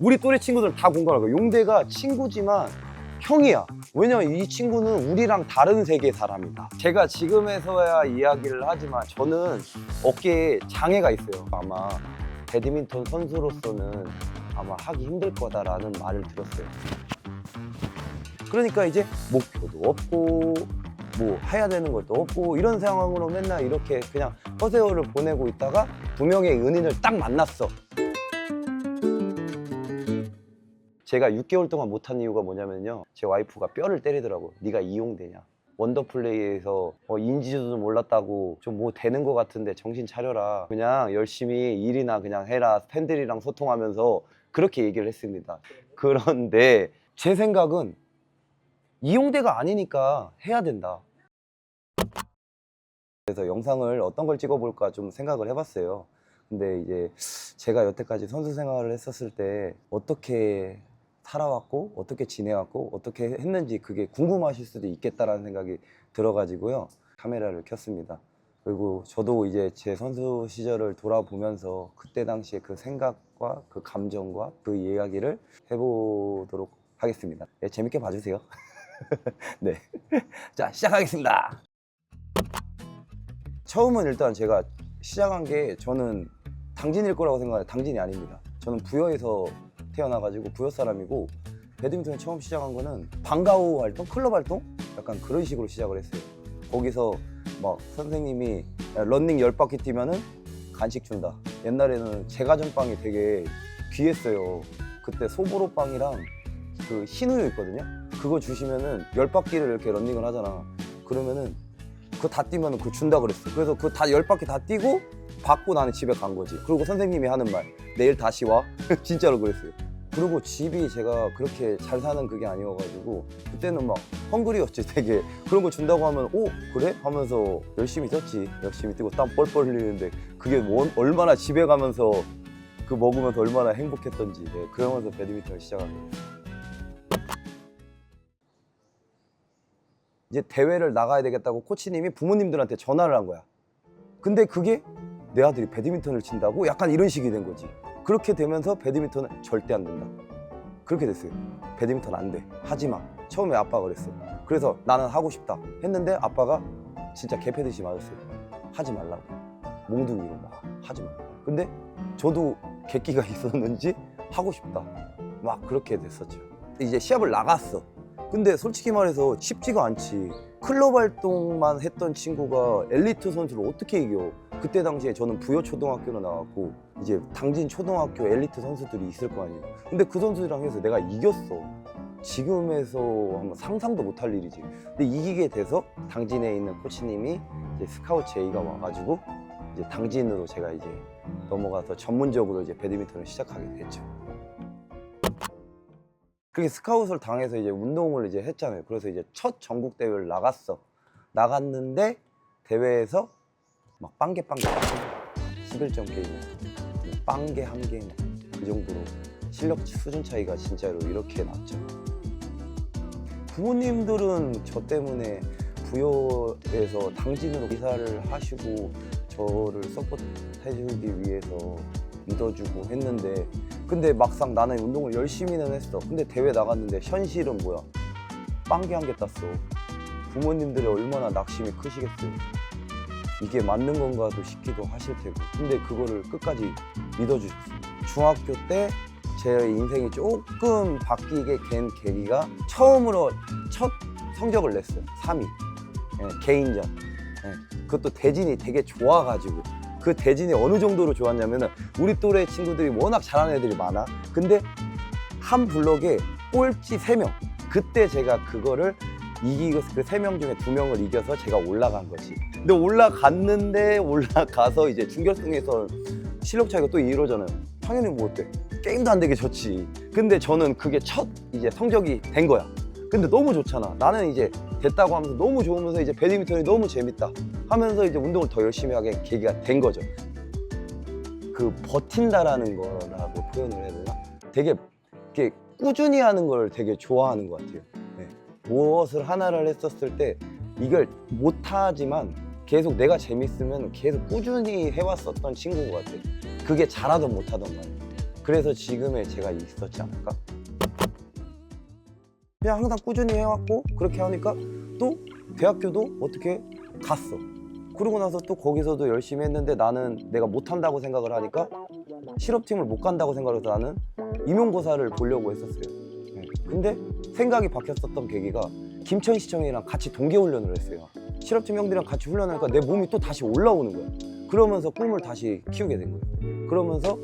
우리 또래 친구들 다 거야. 용대가 친구지만 형이야. 왜냐면 이 친구는 우리랑 다른 세계 사람이다. 제가 지금에서야 이야기를 하지만 저는 어깨에 장애가 있어요. 아마 배드민턴 선수로서는 아마 하기 힘들 거다라는 말을 들었어요. 그러니까 이제 목표도 없고 뭐 해야 되는 것도 없고 이런 상황으로 맨날 이렇게 그냥 허세어를 보내고 있다가 두 명의 은인을 딱 만났어. 제가 6개월 동안 못한 이유가 뭐냐면요. 제 와이프가 뼈를 때리더라고. 네가 이용되냐. 원더플레이에서 어, 인지도도 몰랐다고 좀 뭐 되는 것 같은데 정신 차려라. 그냥 열심히 일이나 그냥 해라. 팬들이랑 소통하면서 그렇게 얘기를 했습니다. 그런데 제 생각은 이용대가 아니니까 해야 된다. 그래서 영상을 어떤 걸 찍어볼까 좀 생각을 해봤어요. 근데 이제 제가 여태까지 선수 생활을 했었을 때 어떻게 살아왔고 어떻게 지내왔고 어떻게 했는지 그게 궁금하실 수도 있겠다라는 생각이 들어가지고요 카메라를 켰습니다. 그리고 저도 이제 제 선수 시절을 돌아보면서 그때 당시에 그 생각과 그 감정과 그 이야기를 해보도록 하겠습니다. 네, 재밌게 봐주세요. 네, 자 시작하겠습니다. 처음은 일단 제가 시작한 게 저는 당진일 거라고 생각해요. 당진이 아닙니다. 저는 부여에서 태어나가지고 부여 사람이고 배드민턴 처음 시작한 거는 방과후 활동, 클럽 활동 약간 그런 식으로 시작을 했어요. 거기서 막 선생님이 야, 런닝 열 바퀴 뛰면은 간식 준다. 옛날에는 제과점빵이 되게 귀했어요. 그때 소보로빵이랑 그 흰우유 있거든요. 그거 주시면은 열 바퀴를 이렇게 런닝을 하잖아. 그러면은 그거 다 뛰면 그거 준다 그랬어. 그래서 그거 다열 바퀴 다 뛰고 받고 나는 집에 간 거지. 그리고 선생님이 하는 말 내일 다시 와. 진짜로 그랬어요. 그리고 집이 제가 그렇게 잘 사는 그게 아니어가지고 그때는 막 헝그리였지 되게 그런 거 준다고 하면 오 그래 하면서 열심히 뛰었지 열심히 뛰고 땀 뻘뻘 흘리는데 그게 뭐- 얼마나 집에 가면서 그 먹으면서 얼마나 행복했던지 네, 그러면서 배드민턴을 시작한 거예요. 이제 대회를 나가야 되겠다고 코치님이 부모님들한테 전화를 한 거야. 근데 그게 내 아들이 배드민턴을 친다고 약간 이런 식이 된 거지. 그렇게 되면서 배드민턴은 절대 안 된다. 그렇게 됐어요. 배드민턴 안 돼. 하지 마. 처음에 아빠가 그랬어. 그래서 나는 하고 싶다. 했는데 아빠가 진짜 개패듯이 맞았어요. 하지 말라고. 몽둥이로 막 하지 마. 근데 저도 객기가 있었는지 하고 싶다. 막 그렇게 됐었죠. 이제 시합을 나갔어. 근데 솔직히 말해서 쉽지가 않지. 클럽 활동만 했던 친구가 엘리트 선수를 어떻게 이겨? 그때 당시에 저는 부여 초등학교로 나왔고 이제 당진 초등학교 엘리트 선수들이 있을 거 아니에요. 근데 그 선수들이랑 해서 내가 이겼어. 지금에서 한번 상상도 못할 일이지. 근데 이기게 돼서 당진에 있는 코치님이 이제 스카우트 제의가 와가지고 이제 당진으로 제가 이제 넘어가서 전문적으로 이제 배드민턴을 시작하게 됐죠. 그렇게 스카웃을 당해서 이제 운동을 이제 했잖아요. 그래서 이제 첫 전국 대회를 나갔어. 나갔는데 대회에서 막 빵개 빵개 빵개 11점 게임 빵개 한 게임 그 정도로 실력 수준 차이가 진짜로 이렇게 났죠. 부모님들은 저 때문에 부여에서 당진으로 이사를 하시고 저를 서포트 해주기 위해서 믿어주고 했는데 근데 막상 나는 운동을 열심히는 했어. 근데 대회 나갔는데 현실은 뭐야? 빵개 한 개 땄어. 부모님들이 얼마나 낙심이 크시겠어요. 이게 맞는 건가도 싶기도 하실 테고. 근데 그거를 끝까지 믿어주셨어요. 중학교 때 제 인생이 조금 바뀌게 된 계기가 처음으로 첫 성적을 냈어요. 3위. 예, 개인전. 예, 그것도 대진이 되게 좋아가지고. 그 대진이 어느 정도로 좋았냐면은 우리 또래 친구들이 워낙 잘하는 애들이 많아. 근데 한 블럭에 꼴찌 3명. 그때 제가 그거를 이기고 그세 명 중에 두 명을 이겨서 제가 올라간 거지. 근데 올라갔는데 올라가서 이제 준결승에서 실력 차이가 또 이러잖아요. 당연히 뭐 어때? 게임도 안 되게 졌지. 근데 저는 그게 첫 이제 성적이 된 거야. 근데 너무 좋잖아. 나는 이제 됐다고 하면서 너무 좋으면서 이제 배드민턴이 너무 재밌다 하면서 이제 운동을 더 열심히 하게 계기가 된 거죠. 그 버틴다라는 거라고 표현을 해야 되나? 되게 이렇게 꾸준히 하는 걸 되게 좋아하는 것 같아요. 네. 무엇을 하나를 했었을 때 이걸 못하지만 계속 내가 재밌으면 계속 꾸준히 해왔었던 친구인 것 같아요. 그게 잘하든 못하든 간에. 그래서 지금의 제가 있었지 않을까? 그냥 항상 꾸준히 해왔고 그렇게 하니까 또 대학교도 어떻게 갔어. 그러고 나서 또 거기서도 열심히 했는데 나는 내가 못한다고 생각을 하니까 실업팀을 못 간다고 생각해서 나는 임용고사를 보려고 했었어요. 네. 근데 생각이 바뀌었었던 계기가 김천시청이랑 같이 동계훈련을 했어요. 실업팀 형들이랑 같이 훈련하니까 내 몸이 또 다시 올라오는 거야. 그러면서 꿈을 다시 키우게 된 거예요. 그러면서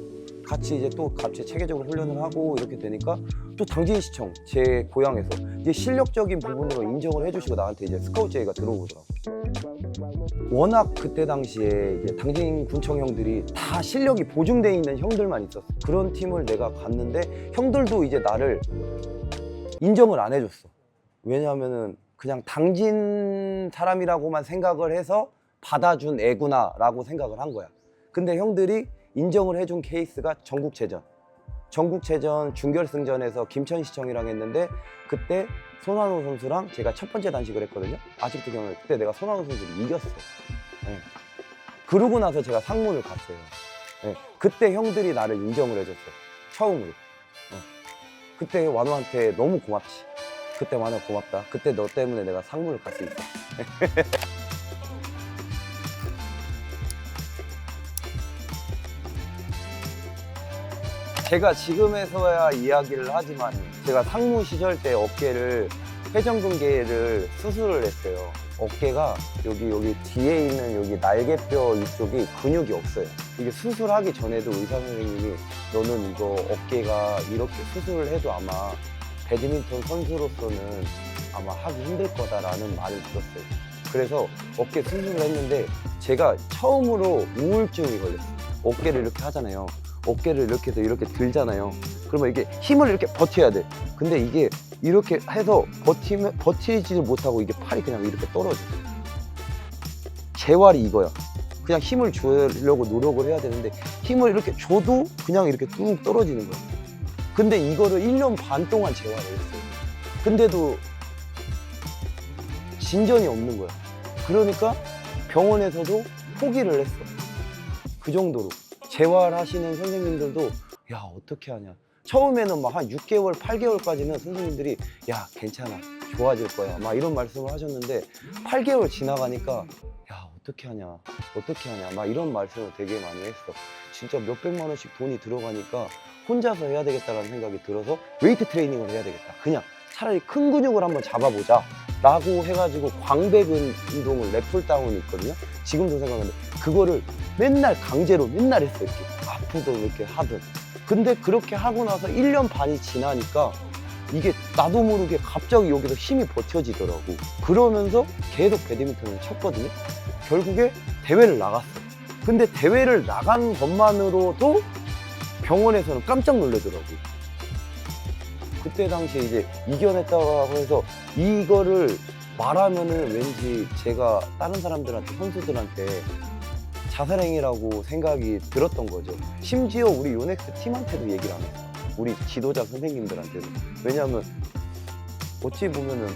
같이 이제 또 같이 체계적으로 훈련을 하고 이렇게 되니까 또 당진시청 제 고향에서 이제 실력적인 부분으로 인정을 해주시고 나한테 이제 스카우트 제의가 들어오더라고. 워낙 그때 당시에 이제 당진 군청 형들이 다 실력이 보증돼 있는 형들만 있었어. 그런 팀을 내가 갔는데 형들도 이제 나를 인정을 안 해줬어. 왜냐하면은 그냥 당진 사람이라고만 생각을 해서 받아준 애구나라고 생각을 한 거야. 근데 형들이 인정을 해준 케이스가 전국체전. 전국체전 준결승전에서 김천시청이랑 했는데 그때 손한호 선수랑 제가 첫 번째 단식을 했거든요. 아직도 기억나요. 그때 내가 손한호 선수를 이겼어. 네. 그러고 나서 제가 상무를 갔어요. 네. 그때 형들이 나를 인정을 해줬어. 처음으로. 어. 그때 완호한테 너무 고맙지. 그때 완호 고맙다. 그때 너 때문에 내가 상무를 갈수 있어. 제가 지금에서야 이야기를 하지만 제가 상무 시절 때 어깨를 회전근개를 수술을 했어요. 어깨가 여기 여기 뒤에 있는 여기 날개뼈 이쪽이 근육이 없어요. 이게 수술하기 전에도 의사 선생님이 너는 이거 어깨가 이렇게 수술을 해도 아마 배드민턴 선수로서는 아마 하기 힘들 거다라는 말을 들었어요. 그래서 어깨 수술을 했는데 제가 처음으로 우울증이 걸렸어요. 어깨를 이렇게 하잖아요. 어깨를 이렇게 해서 이렇게 들잖아요. 그러면 이게 힘을 이렇게 버텨야 돼. 근데 이게 이렇게 해서 버티면 버티지를 못하고 이게 팔이 그냥 이렇게 떨어져. 재활이 이거야. 그냥 힘을 주려고 노력을 해야 되는데 힘을 이렇게 줘도 그냥 이렇게 뚝 떨어지는 거야. 근데 이거를 1년 반 동안 재활을 했어요. 근데도 진전이 없는 거야. 그러니까 병원에서도 포기를 했어. 그 정도로. 재활하시는 선생님들도 야 어떻게 하냐? 처음에는 막 한 6개월 8개월까지는 선생님들이 야 괜찮아. 좋아질 거야. 막 이런 말씀을 하셨는데 8개월 지나가니까 야 어떻게 하냐? 어떻게 하냐? 막 이런 말씀을 되게 많이 했어. 진짜 몇백만 원씩 돈이 들어가니까 혼자서 해야 되겠다라는 생각이 들어서 웨이트 트레이닝을 해야 되겠다. 그냥 차라리 큰 근육을 한번 잡아보자. 라고 해가지고 광배 운동을 랩풀다운이 있거든요. 지금도 생각하는데 그거를 맨날 강제로 맨날 했어 이렇게 아프도 이렇게 하든 근데 그렇게 하고 나서 1년 반이 지나니까 이게 나도 모르게 갑자기 여기서 힘이 버텨지더라고. 그러면서 계속 배드민턴을 쳤거든요. 결국에 대회를 나갔어 근데 대회를 나간 것만으로도 병원에서는 깜짝 놀라더라고. 그때 당시에 이제 이겨냈다고 해서 이거를 말하면은 왠지 제가 다른 사람들한테 선수들한테 자살행위라고 생각이 들었던 거죠. 심지어 우리 요넥스 팀한테도 얘기를 안 했어. 우리 지도자 선생님들한테도. 왜냐하면 어찌 보면은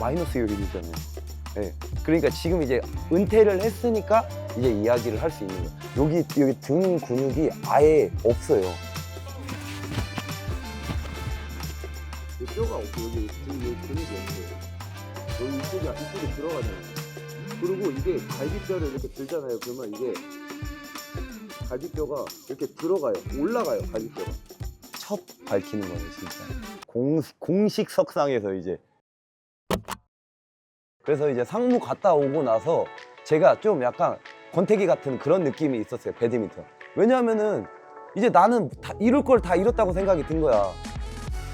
마이너스 요인이잖아요. 예. 그러니까 지금 이제 은퇴를 했으니까 이제 이야기를 할 수 있는 거예요. 여기 여기 등 근육이 아예 없어요. 이 뼈가 없고 여기 등 근육이 없어요. 여기 이쪽이 이쪽에 들어가잖아요. 그리고 이게 갈비뼈를 이렇게 들잖아요. 그러면 이게 갈비뼈가 이렇게 들어가요. 올라가요. 갈비뼈가. 첫 밝히는 거예요, 진짜. 공, 공식 석상에서 이제. 그래서 이제 상무 갔다 오고 나서 제가 좀 약간 권태기 같은 그런 느낌이 있었어요. 배드민턴. 왜냐하면은 이제 나는 다 이룰 걸 다 이뤘다고 생각이 든 거야.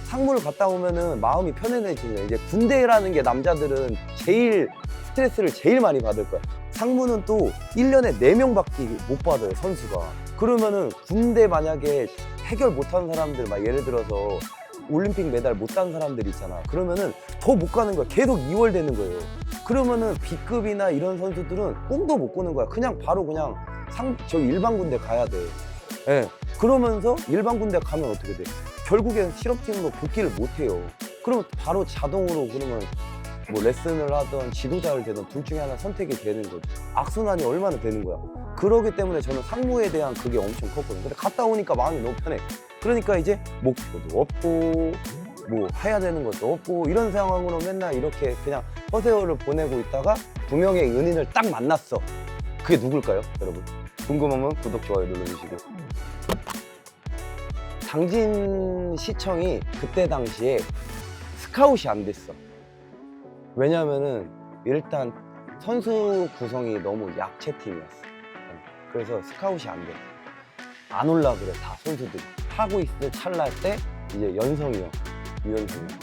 상무를 갔다 오면은 마음이 편안해지죠. 이제 군대라는 게 남자들은 제일 스트레스를 제일 많이 받을 거야. 상무는 또 1년에 4명밖에 못 받아요, 선수가. 그러면은 군대 만약에 해결 못하는 사람들, 막 예를 들어서 올림픽 메달 못 딴 사람들 있잖아. 그러면은 더 못 가는 거야. 계속 2월 되는 거예요. 그러면은 B급이나 이런 선수들은 꿈도 못 꾸는 거야. 그냥 바로 그냥 상, 저 일반 군대 가야 돼. 예. 그러면서 일반 군대 가면 어떻게 돼? 결국엔 실업팀으로 복귀를 못 해요. 그러면 바로 자동으로 그러면 뭐 레슨을 하던 지도자를 되던 둘 중에 하나 선택이 되는 거죠. 악순환이 얼마나 되는 거야. 그러기 때문에 저는 상무에 대한 그게 엄청 컸거든요. 근데 갔다 오니까 마음이 너무 편해. 그러니까 이제 목표도 없고 뭐 해야 되는 것도 없고 이런 상황으로 맨날 이렇게 그냥 허세어를 보내고 있다가 두 명의 은인을 딱 만났어. 그게 누굴까요, 여러분? 궁금하면 구독, 좋아요 눌러주시고. 당진 시청이 그때 당시에 스카웃이 안 됐어. 왜냐면은 일단 선수 구성이 너무 약체 팀이었어. 그래서 스카웃이 안 돼. 안 올라 그래 다 선수들이 하고 있을 찰나 때 이제 연성이 형, 유연성이 형,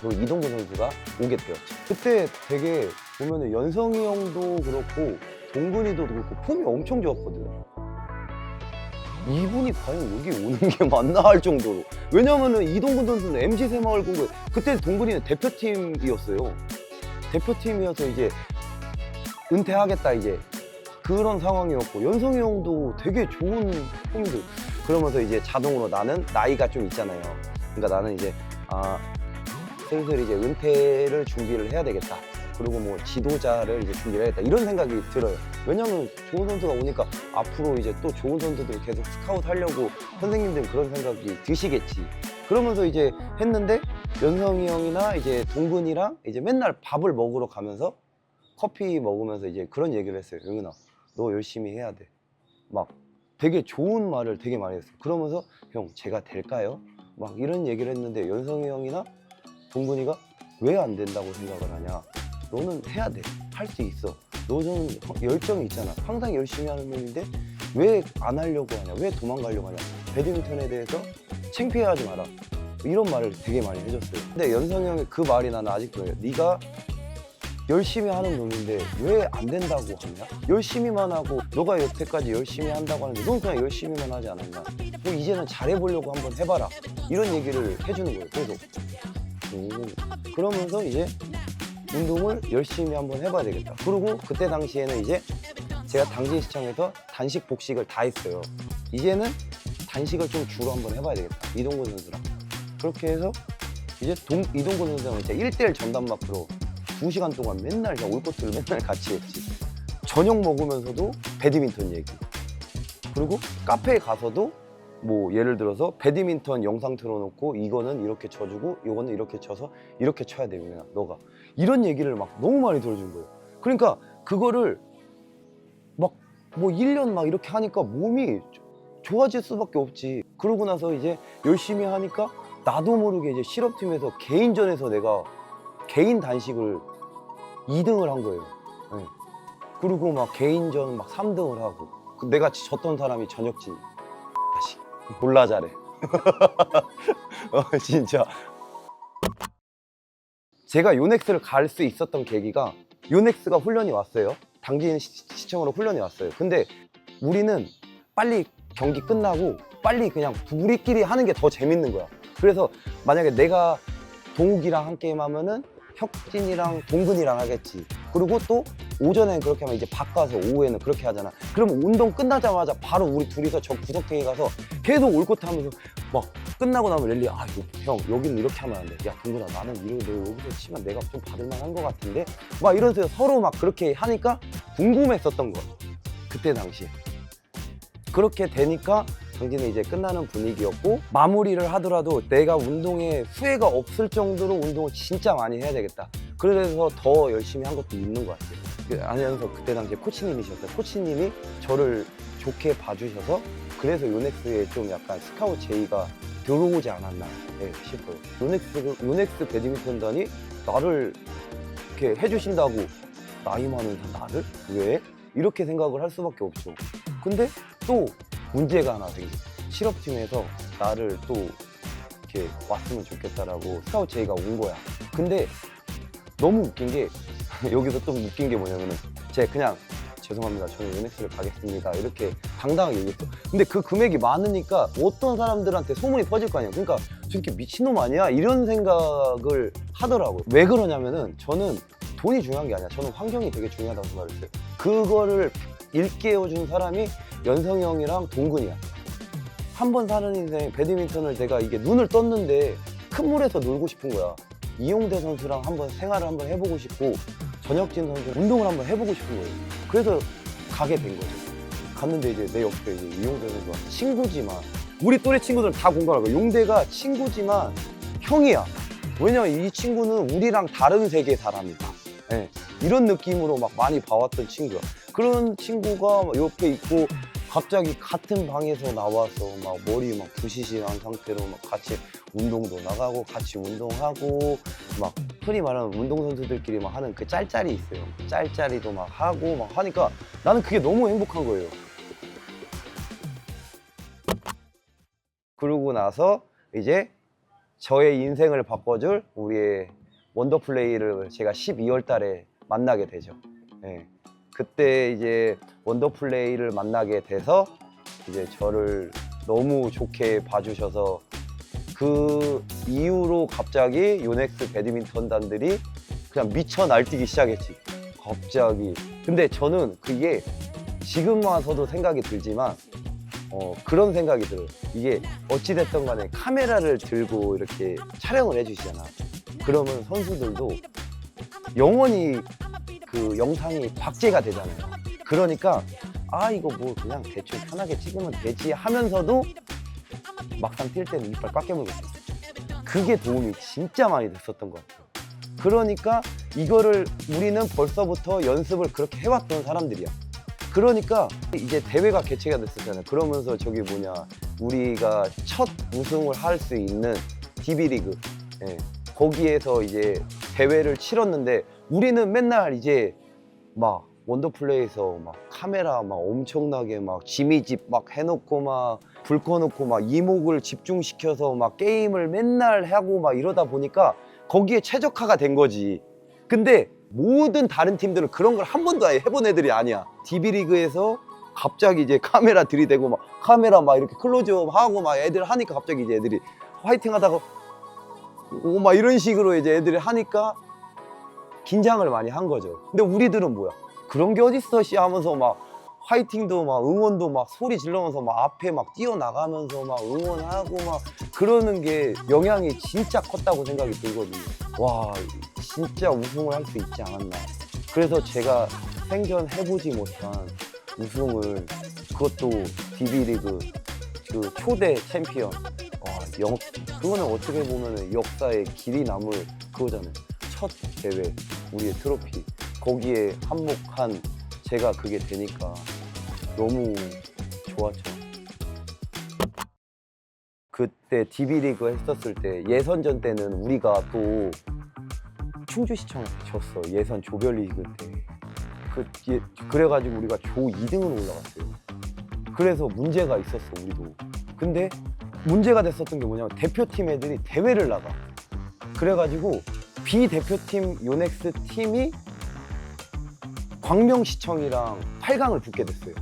그리고 이동구 선수가 오게 되었죠. 그때 되게 보면은 연성이 형도 그렇고 동근이도 그렇고 폼이 엄청 좋았거든. 이분이 과연 여기 오는 게 맞나 할 정도로. 왜냐면은 이동근 선수는 MG 새마을 공고 그때 동근이는 대표팀이었어요. 대표팀이어서 이제 은퇴하겠다 이제 그런 상황이었고 연성이 형도 되게 좋은 폼들 그러면서 이제 자동으로 나는 나이가 좀 있잖아요. 그러니까 나는 이제 아 슬슬 이제 은퇴를 준비를 해야 되겠다. 그리고 뭐 지도자를 이제 준비를 해야겠다 이런 생각이 들어요. 왜냐면 좋은 선수가 오니까 앞으로 이제 또 좋은 선수들 계속 스카웃 하려고 선생님들 그런 생각이 드시겠지. 그러면서 이제 했는데 연성이 형이나 이제 동근이랑 이제 맨날 밥을 먹으러 가면서 커피 먹으면서 이제 그런 얘기를 했어요. 영은아, 너 열심히 해야 돼. 막 되게 좋은 말을 되게 많이 했어요. 그러면서 형, 제가 될까요? 막 이런 얘기를 했는데 연성이 형이나 동근이가 왜 안 된다고 생각을 하냐? 너는 해야 돼. 할 수 있어. 너는 열정이 있잖아. 항상 열심히 하는 놈인데 왜 안 하려고 하냐? 왜 도망가려고 하냐? 배드민턴에 대해서 창피해하지 마라. 이런 말을 되게 많이 해줬어요. 근데 연성이 형의 그 말이 나는 아직도 해요. 네가 열심히 하는 놈인데 왜 안 된다고 하냐? 열심히만 하고 너가 여태까지 열심히 한다고 하는데 넌 그냥 열심히만 하지 않았냐? 뭐 이제는 잘해보려고 한번 해봐라. 이런 얘기를 해주는 거예요. 계속. 음, 그러면서 이제 운동을 열심히 한번 해봐야 되겠다. 그리고 그때 당시에는 이제 제가 당진 시청에서 단식 복식을 다 했어요. 이제는 단식을 좀 주로 한번 해봐야 되겠다. 이동근 선수랑. 그렇게 해서 이제 동, 이동근 선수랑 이제 1대1 전담 마크로 2시간 동안 맨날 올코트를 맨날 같이 했지. 저녁 먹으면서도 배드민턴 얘기. 그리고 카페에 가서도 뭐 예를 들어서 배드민턴 영상 틀어놓고 이거는 이렇게 쳐주고 이거는 이렇게 쳐서 이렇게 쳐야 되면 너가 이런 얘기를 막 너무 많이 들어준 거예요. 그러니까 그거를 막 뭐 1년 막 이렇게 하니까 몸이 좋아질 수밖에 없지. 그러고 나서 이제 열심히 하니까 나도 모르게 이제 실업팀에서 개인전에서 내가 개인 단식을 2등을 한 거예요. 네. 그리고 막 개인전 막 3등을 하고 그 내가 졌던 사람이. 다시 몰라 잘해. 어, 진짜. 제가 요넥스를 갈 수 있었던 계기가 요넥스가 훈련이 왔어요. 당진 시- 시청으로 훈련이 왔어요. 근데 우리는 빨리 경기 끝나고 빨리 그냥 우리끼리 하는 게 더 재밌는 거야. 그래서 만약에 내가 동욱이랑 한 게임 하면은 혁진이랑 동근이랑 하겠지. 그리고 또 오전에는 그렇게 하면 이제 바꿔서 오후에는 그렇게 하잖아. 그러면 운동 끝나자마자 바로 우리 둘이서 저 구석탱이 가서 계속 올코트 하면서 막 끝나고 나면 랠리 아, 요- 형 여기는 이렇게 하면 안 돼. 야, 동근아 나는 이러 너 여기서 치면 내가 좀 받을 만한 것 같은데. 막 이러면서 서로 막 그렇게 하니까 궁금했었던 거야. 그때 당시에. 그렇게 되니까 당진은 이제 끝나는 분위기였고 마무리를 하더라도 내가 운동에 후회가 없을 정도로 운동을 진짜 많이 해야 되겠다. 그래서 더 열심히 한 것도 있는 것 같아요. 그 안현석 그때 당시에 코치님이셨어요. 코치님이 저를 좋게 봐주셔서 그래서 요넥스에 좀 약간 스카우트 제의가 들어오지 않았나 네, 싶어요. 요넥스, 요넥스 배드민턴단이 나를 이렇게 해주신다고 나이 많은 나를? 왜? 이렇게 생각을 할 수밖에 없죠. 근데 또 문제가 하나 생겨. 실업팀에서 나를 또 이렇게 왔으면 좋겠다라고 스카우트 제의가 온 거야. 근데 너무 웃긴 게 여기서 좀 웃긴 게 뭐냐면은 제가 그냥 죄송합니다. 저는 요넥스를 가겠습니다. 이렇게 당당하게 얘기했어. 근데 그 금액이 많으니까 어떤 사람들한테 소문이 퍼질 거 아니야. 그러니까 저 이렇게 미친놈 아니야? 이런 생각을 하더라고요. 왜 그러냐면은 저는 돈이 중요한 게 아니야. 저는 환경이 되게 중요하다고 생각했어요. 그거를 일깨워준 사람이 연성이 형이랑 동근이야. 한 번 사는 인생 배드민턴을 내가 이게 눈을 떴는데 큰 물에서 놀고 싶은 거야. 이용대 선수랑 한번 생활을 한번 해보고 싶고 전혁진 선수 운동을 한번 해보고 싶은 거예요. 그래서 가게 된 거죠. 갔는데 이제 내 옆에 이제 이용대 선수가 친구지만 우리 또래 친구들은 다 거야. 용대가 친구지만 형이야. 왜냐면 이 친구는 우리랑 다른 세계 사람이다. 예, 이런 느낌으로 막 많이 봐왔던 친구야. 그런 친구가 막 옆에 있고 갑자기 같은 방에서 나와서 막 머리 막 부시시한 상태로 막 같이 운동도 나가고 같이 운동하고 막 흔히 말하는 운동선수들끼리 막 하는 그 짤짤이 있어요. 짤짤이도 막 하고 막 하니까 나는 그게 너무 행복한 거예요. 그러고 나서 이제 저의 인생을 바꿔줄 우리의 원더플레이를 제가 12월 달에 만나게 되죠. 예. 그때 이제 원더플레이를 만나게 돼서 이제 저를 너무 좋게 봐주셔서 그 이후로 갑자기 요넥스 배드민턴단들이 그냥 미쳐 날뛰기 시작했지. 갑자기. 근데 저는 그게 지금 와서도 생각이 들지만 어, 그런 생각이 들어요. 이게 어찌됐든 간에 카메라를 들고 이렇게 촬영을 해주시잖아. 그러면 선수들도 영원히 그 영상이 박제가 되잖아요. 그러니까 아 이거 뭐 그냥 대충 편하게 찍으면 되지 하면서도 막상 뛸 때는 이빨 꽉 깨물고 있어요. 그게 도움이 진짜 많이 됐었던 것 같아요. 그러니까 이거를 우리는 벌써부터 연습을 그렇게 해왔던 사람들이야. 그러니까 이제 대회가 개최가 됐었잖아요. 그러면서 저기 뭐냐 우리가 첫 우승을 할 수 있는 DB리그 예. 거기에서 이제 대회를 치렀는데 우리는 맨날 이제 막 원더플레이에서 막 카메라 막 엄청나게 막 지미집 막 해놓고 막 불 꺼놓고 막 이목을 집중시켜서 막 게임을 맨날 하고 막 이러다 보니까 거기에 최적화가 된 거지. 근데 모든 다른 팀들은 그런 걸 한 번도 아예 해본 애들이 아니야. DB리그에서 갑자기 이제 카메라 들이대고 막 카메라 막 이렇게 클로즈업 하고 막 애들 하니까 갑자기 이제 애들이 화이팅 하다가 오, 막 이런 식으로 이제 애들이 하니까 긴장을 많이 한 거죠. 근데 우리들은 뭐야? 그런 게 어딨어, 씨 하면서 막 화이팅도 막 응원도 막 소리 지르면서 막 앞에 막 뛰어나가면서 막 응원하고 막 그러는 게 영향이 진짜 컸다고 생각이 들거든요. 와, 진짜 우승을 할 수 있지 않았나. 그래서 제가 생전 해보지 못한 우승을 그것도 DB리그 그 초대 챔피언 와, 영, 그거는 어떻게 보면 역사의 길이 남을 그거잖아요. 첫 대회, 우리의 트로피. 거기에 한몫한 제가 그게 되니까 너무 좋았죠. 그때 DB리그 했었을 때 예선전 때는 우리가 또 충주시청 졌어. 예선 조별리그 때. 그, 예, 그래가지고 우리가 조 2등으로 올라갔어요. 그래서 문제가 있었어, 우리도. 근데 문제가 됐었던 게 뭐냐면 대표팀 애들이 대회를 나가. 그래가지고 비대표팀 요넥스 팀이 광명시청이랑 8강을 붙게 됐어요.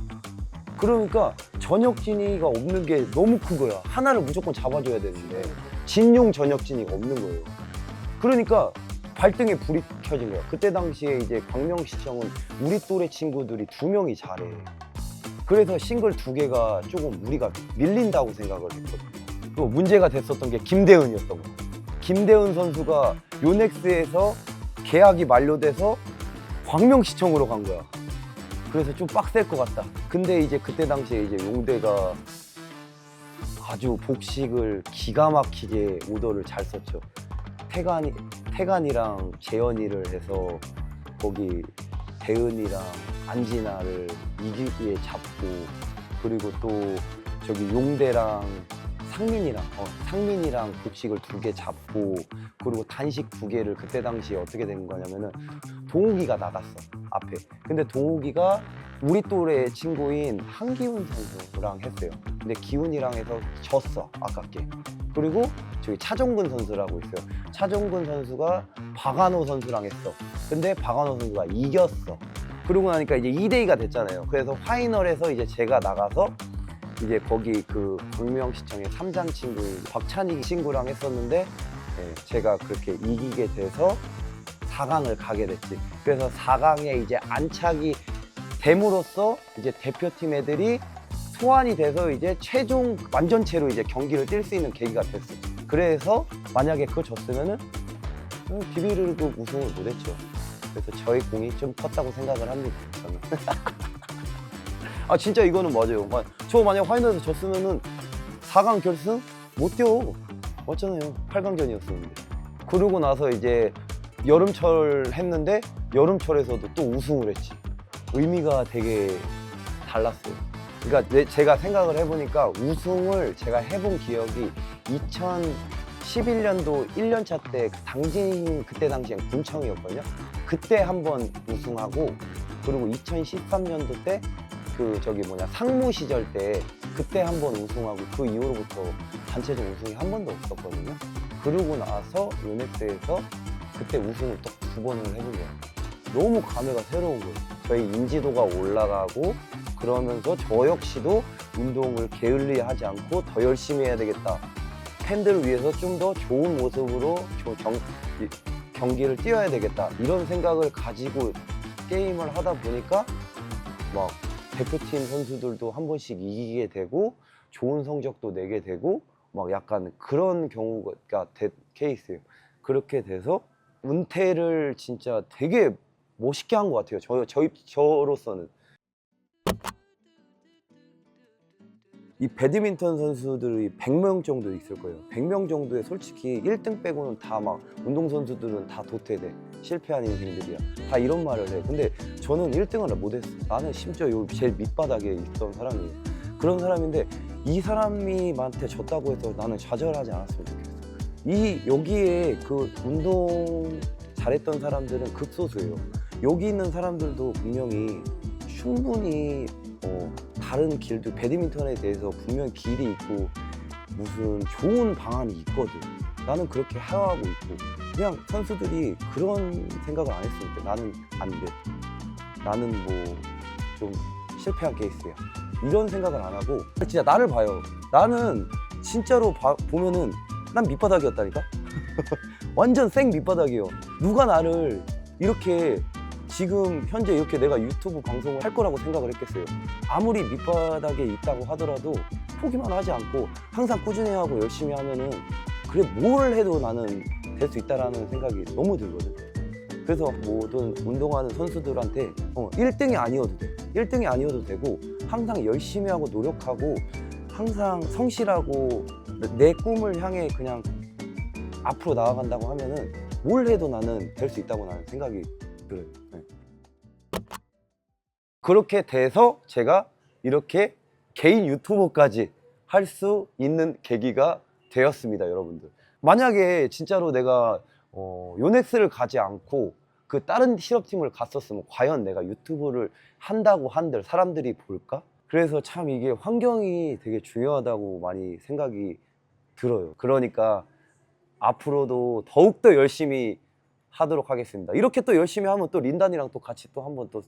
그러니까 전역 진위가 없는 게 너무 큰 거야. 하나를 무조건 잡아줘야 되는데 진용 전역 진위가 없는 거예요. 그러니까 발등에 불이 켜진 거야. 그때 당시에 이제 광명시청은 우리 또래 친구들이 두 명이 잘해. 그래서 싱글 두 개가 조금 우리가 밀린다고 생각을 했거든요. 또 문제가 됐었던 게 김대은이었던 거야. 김대은 선수가 요넥스에서 계약이 만료돼서 광명시청으로 간 거야. 그래서 좀 빡셀 것 같다. 근데 이제 그때 당시에 이제 용대가 아주 복식을 기가 막히게 오더를 잘 썼죠. 태간이 태간이랑 재현이를 해서 거기 대은이랑 안진아를 이기기에 잡고 그리고 또 저기 용대랑 상민이랑 어, 상민이랑 복식을 두 개 잡고 그리고 단식 두 개를 그때 당시에 어떻게 된 거냐면은 동욱이가 나갔어 앞에. 근데 동욱이가 우리 또래 친구인 한기훈 선수랑 했어요. 근데 기훈이랑 해서 졌어 아깝게. 그리고 저기 차종근 선수라고 있어요. 차종근 선수가 박한호 선수랑 했어. 근데 박한호 선수가 이겼어. 그러고 나니까 이제 2대2가 됐잖아요. 그래서 파이널에서 이제 제가 나가서 이제 거기 그 광명시청의 삼장 친구 박찬희 친구랑 했었는데 예, 제가 그렇게 이기게 돼서 4강을 가게 됐지. 그래서 4강에 이제 안착이 됨으로써 이제 대표팀 애들이 소환이 돼서 이제 최종 완전체로 이제 경기를 뛸 수 있는 계기가 됐어. 그래서 만약에 그거 졌으면은 DB리그 우승을 못했죠. 그래서 저희 공이 좀 컸다고 생각을 합니다. 저는. 아 진짜 이거는 맞아요. 마- 저 만약 파이널에서 졌으면은 4강 결승 못 뛰어. 맞잖아요. 8강전이었었는데. 그러고 나서 이제 여름철 했는데 여름철에서도 또 우승을 했지. 의미가 되게 달랐어요. 그러니까 내- 제가 생각을 해보니까 우승을 제가 해본 기억이 2011년도 1년차 때그 당진 그때 당시엔 군청이었거든요. 그때 한 번 우승하고 그리고 2013년도 때 그 저기 뭐냐 상무 시절 때 그때 한 번 우승하고 그 이후로부터 단체전 우승이 한 번도 없었거든요. 그러고 나서 요넥스에서 그때 우승을 또두 번을 해본 거예요. 너무 감회가 새로운 거예요. 저희 인지도가 올라가고 그러면서 저 역시도 운동을 게을리하지 않고 더 열심히 해야 되겠다. 팬들을 위해서 좀 더 좋은 모습으로 저 경, 이- 경기를 뛰어야 되겠다. 이런 생각을 가지고 게임을 하다 보니까 막 대표팀 선수들도 한 번씩 이기게 되고 좋은 성적도 내게 되고 막 약간 그런 경우가 된 케이스예요. 그렇게 돼서 은퇴를 진짜 되게 멋있게 한 것 같아요. 저, 저, 저로서는. 이 배드민턴 선수들이 100명 정도 있을 거예요. 100명 정도에 솔직히 1등 빼고는 다 막 운동선수들은 다 도태돼. 실패한 인생들이야. 다 이런 말을 해. 근데 저는 1등을 못했어. 나는 심지어 요 제일 밑바닥에 있던 사람이에요. 그런 사람인데 이 사람이한테 졌다고 해서 나는 좌절하지 않았으면 좋겠어. 이 여기에 그 운동 잘했던 사람들은 극소수예요. 여기 있는 사람들도 분명히 충분히 어, 다른 길도 배드민턴에 대해서 분명 길이 있고 무슨 좋은 방안이 있거든. 나는 그렇게 해와하고 있고 그냥 선수들이 그런 생각을 안 했으면 돼. 나는 안 돼. 나는 뭐 좀 실패한 케이스야. 이런 생각을 안 하고 진짜 나를 봐요. 나는 진짜로 봐- 보면은 난 밑바닥이었다니까. 완전 생 밑바닥이에요. 누가 나를 이렇게 지금 현재 이렇게 내가 유튜브 방송을 할 거라고 생각을 했겠어요. 아무리 밑바닥에 있다고 하더라도 포기만 하지 않고 항상 꾸준히 하고 열심히 하면은 그래 뭘 해도 나는 될 수 있다라는 생각이 너무 들거든. 그래서 모든 운동하는 선수들한테 어, 1등이 아니어도 돼. 1등이 아니어도 되고 항상 열심히 하고 노력하고 항상 성실하고 내 꿈을 향해 그냥 앞으로 나아간다고 하면은 뭘 해도 나는 될 수 있다고 나는 생각이 들어요. 네. 그렇게 돼서 제가 이렇게 개인 유튜버까지 할 수 있는 계기가 되었습니다, 여러분들. 만약에 진짜로 내가 어, 요넥스를 가지 않고 그 다른 실업팀을 갔었으면 과연 내가 유튜브를 한다고 한들 사람들이 볼까? 그래서 참 이게 환경이 되게 중요하다고 많이 생각이 들어요. 그러니까 앞으로도 더욱더 열심히 하도록 하겠습니다. 이렇게 또 열심히 하면 또 린단이랑 또 같이 또 한번 또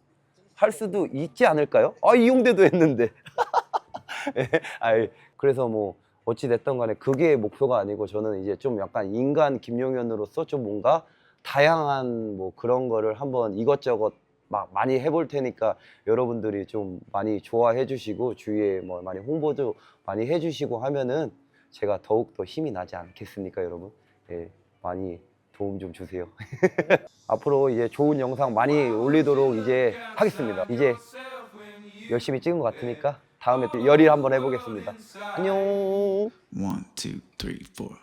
할 수도 있지 않을까요? 아 이용대도 했는데. 예, 아이, 그래서 뭐 어찌 됐던 간에 그게 목표가 아니고 저는 이제 좀 약간 인간 김용현으로서 좀 뭔가 다양한 뭐 그런 거를 한번 이것저것 막 많이 해볼 테니까 여러분들이 좀 많이 좋아해 주시고 주위에 뭐 많이 홍보도 많이 해주시고 하면은 제가 더욱 더 힘이 나지 않겠습니까 여러분 예, 많이 도움 좀 주세요. 앞으로 이제 좋은 영상 많이 올리도록 이제 하겠습니다. 이제 열심히 찍은 것 같으니까 다음에 또 열일 한번 해보겠습니다. 안녕. One, two, three, four.